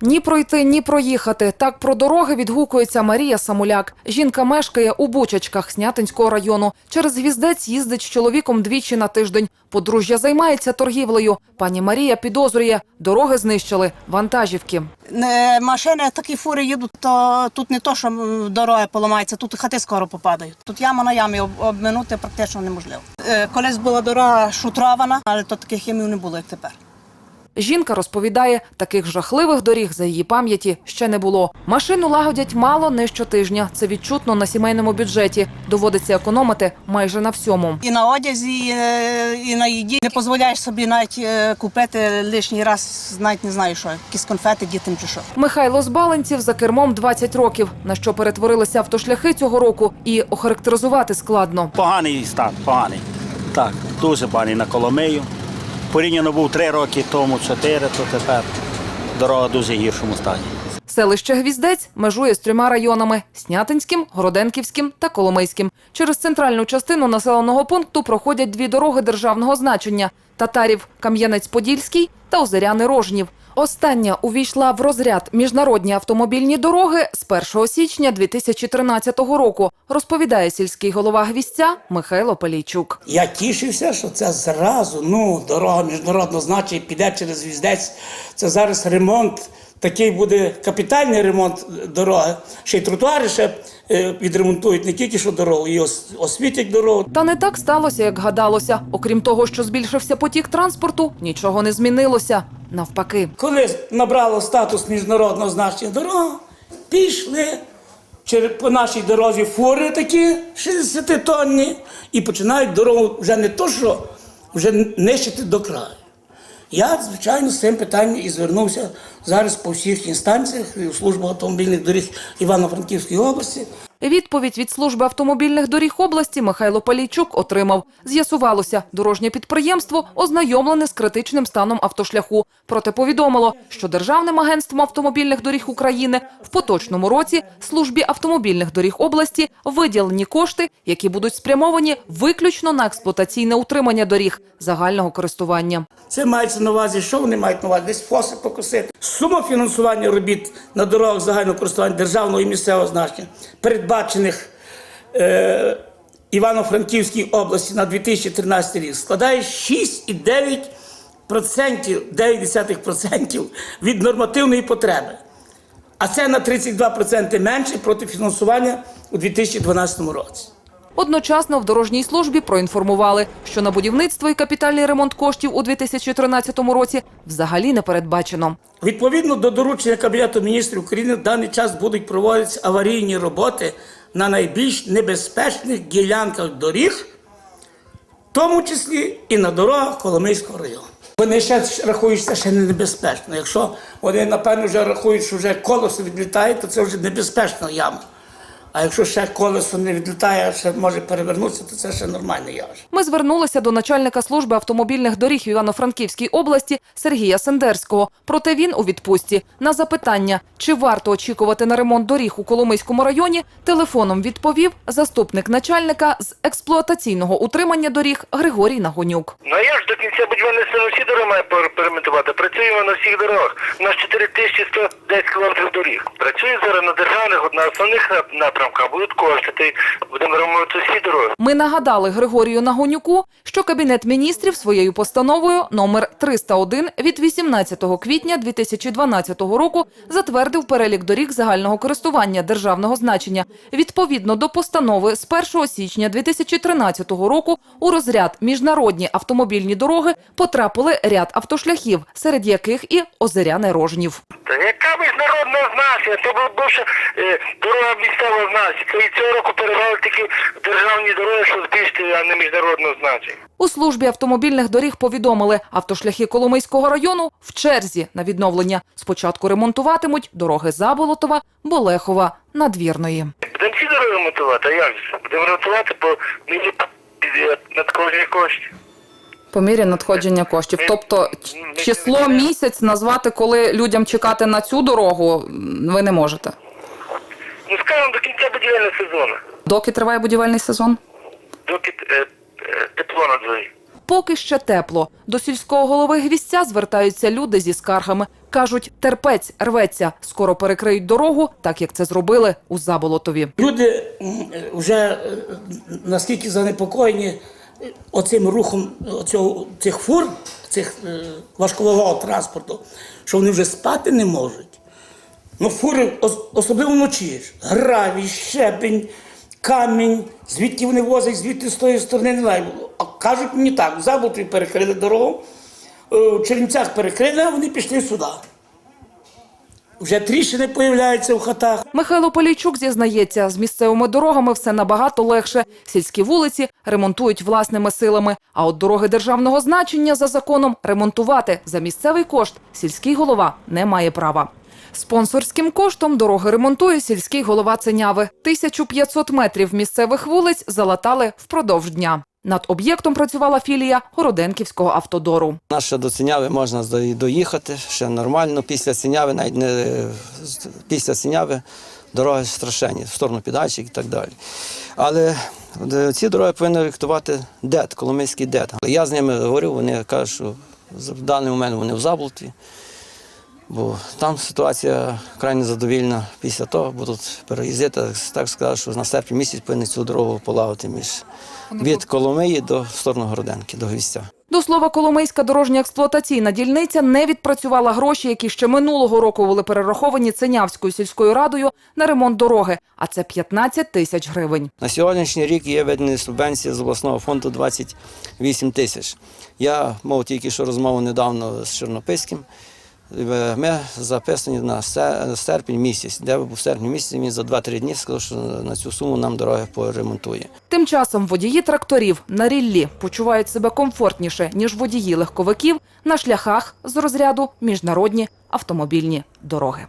Ні пройти, ні проїхати. Так про дороги відгукується Марія Самуляк. Жінка мешкає у Бучачках Снятинського району. Через гвіздець їздить з чоловіком двічі на тиждень. Подружжя займається торгівлею. Пані Марія підозрює, дороги знищили вантажівки. Машини, такі фури їдуть, то тут не то, що дороги поламаються, тут хати скоро попадають. Тут яма на ямі обминути практично неможливо. Е, Колись була дорога шутрована, але то таких ямів не було, як тепер. Жінка розповідає, таких жахливих доріг за її пам'яті ще не було. Машину лагодять мало не щотижня. Це відчутно на сімейному бюджеті. Доводиться економити майже на всьому. І на одязі, е, і на їді не дозволяєш собі навіть е, купити лишній раз, навіть не знаю що, якісь конфети дітям чи що. Михайло з Баленців за кермом 20 років. На що перетворилися автошляхи цього року, і охарактеризувати складно. Поганий стан, поганий. Так, дуже поганий на Коломию. Порівняно був три роки тому, чотири, то тепер дорога в дуже гіршому стані. Селище Гвіздець межує з трьома районами: Снятинським, Городенківським та Коломийським. Через центральну частину населеного пункту проходять дві дороги державного значення: Татарів Кам'янець-Подільський та Озеряни Рожнів. Остання увійшла в розряд міжнародні автомобільні дороги з 1 січня 2013 року, розповідає сільський голова гвістя Михайло Палійчук. Я тішився, що це зразу, ну, дорога міжнародного значення піде через віздець. Це зараз ремонт. Такий буде капітальний ремонт дороги. Ще й тротуари ще е, відремонтують не тільки що дорогу, і освітять дорогу. Та не так сталося, як гадалося. Окрім того, що збільшився потік транспорту, нічого не змінилося. Навпаки. Коли набрало статус міжнародного значення дорога, пішли через, по нашій дорозі фури такі 60-тонні і починають дорогу вже не то, що вже нищити до краю. Я, звичайно, з цим питанням і звернувся зараз по всіх інстанціях і в службу автомобільних доріг Івано-Франківської області. Відповідь від служби автомобільних доріг області Михайло Полійчук отримав. З'ясувалося, дорожнє підприємство ознайомлене з критичним станом автошляху. Проте повідомило, що Державним агентством автомобільних доріг України в поточному році службі автомобільних доріг області виділені кошти, які будуть спрямовані виключно на експлуатаційне утримання доріг загального користування. Це мається на увазі, що вони мають на увазі? Десь фоси покосити. Сума фінансування робіт на дорогах загального користування державного і місцевого значення, передбачених е, Івано-Франківській області на 2013 рік, складає 6,9%, 9% від нормативної потреби. А це на 32% менше проти фінансування у 2012 році. Одночасно в дорожній службі проінформували, що на будівництво і капітальний ремонт коштів у 2013 році взагалі не передбачено. Відповідно до доручення Кабінету міністрів України в даний час будуть проводитися аварійні роботи на найбільш небезпечних ділянках доріг, в тому числі і на дорогах Коломийського району. Вони ще рахують, що це ще не небезпечно. Якщо вони, напевно, вже рахують, що вже колесо відлітає, то це вже небезпечна яма. А якщо ще колесо не відлітає, ще може перевернутися, то це ще нормальне явище. Ми звернулися до начальника служби автомобільних доріг Івано-Франківській області Сергія Сендерського. Проте він у відпустці на запитання, чи варто очікувати на ремонт доріг у Коломийському районі, телефоном відповів заступник начальника з експлуатаційного утримання доріг Григорій Нагонюк. Ну а як ж до кінця будівництва на всі дороги має пер- Працюємо на всіх дорогах. У нас 4110 кілометрів доріг. Працює зараз на державних, от на основних нап- напрямках будуть кошти. Будемо ремонтувати всі дороги. Ми нагадали Григорію Нагонюку, що Кабінет міністрів своєю постановою номер 301 від 18 квітня 2012 року затвердив перелік доріг загального користування державного значення. Відповідно до постанови з 1 січня 2013 року у розряд міжнародні автомобільні дороги потрапили ряд автошляхів, серед яких і Озеряне Рожнів. Яка міжнародна значення? То була бувша е, дорога місцевого значення. І цього року перевели тільки державні дороги, що збільшити, а не міжнародного значення. У службі автомобільних доріг повідомили, автошляхи Коломийського району в черзі на відновлення. Спочатку ремонтуватимуть дороги Заболотова, Болехова, Надвірної. Будемо всі дороги ремонтувати, а як же? Будемо ремонтувати мірі е, надходження коштів. По мірі надходження коштів. Тобто число місяць назвати, коли людям чекати на цю дорогу, ви не можете. Ну, до кінця будівельного сезону. Доки триває будівельний сезон? Доки е, е, тепло на дворі. Поки ще тепло. До сільського голови Гвістця звертаються люди зі скаргами. Кажуть, терпець рветься, скоро перекриють дорогу, так як це зробили у Заболотові. Люди е, вже е, наскільки занепокоєні е, оцим рухом оцього, цих фур, цих е, важкового транспорту, що вони вже спати не можуть. Ну, фури, особливо вночі, гравій, щебень, камінь, звідки вони возять, звідти з тої сторони не знаю. А кажуть мені так, в Заболотові перекрили дорогу, е, в Чернівцях перекрили, а вони пішли сюди. Вже тріщини появляються в хатах. Михайло Полійчук зізнається, з місцевими дорогами все набагато легше. Сільські вулиці ремонтують власними силами. А от дороги державного значення за законом ремонтувати за місцевий кошт сільський голова не має права. Спонсорським коштом дороги ремонтує сільський голова Ценяви. 1500 метрів місцевих вулиць залатали впродовж дня. Над об'єктом працювала філія Городенківського автодору. Нас ще до Синяви можна доїхати, ще нормально. Після Синяви, навіть не після Синяви дороги страшенні, в сторону Підгайчик і так далі. Але е, ці дороги повинні ректувати ДЕТ, Коломийський ДЕТ. Я з ними говорив, вони кажуть, що в даний момент вони в Заблутві, бо там ситуація крайне задовільна після того, будуть переїздити, так сказати, що на серпні місяць повинні цю дорогу полагати між від Коломиї до сторону Городенки, до Гвістя. До слова, Коломийська дорожня експлуатаційна дільниця не відпрацювала гроші, які ще минулого року були перераховані Ценявською сільською радою на ремонт дороги, а це 15 тисяч гривень. На сьогоднішній рік є видані субвенції з обласного фонду 28 тисяч. Я мав тільки що розмову недавно з Чорнопиським. Е, Ми записані на се- серпень місяць, де був серпні місяць, він за 2-3 дні сказав, що на цю суму нам дороги поремонтує. Тим часом водії тракторів на ріллі почувають себе комфортніше, ніж водії легковиків на шляхах з розряду міжнародні автомобільні дороги.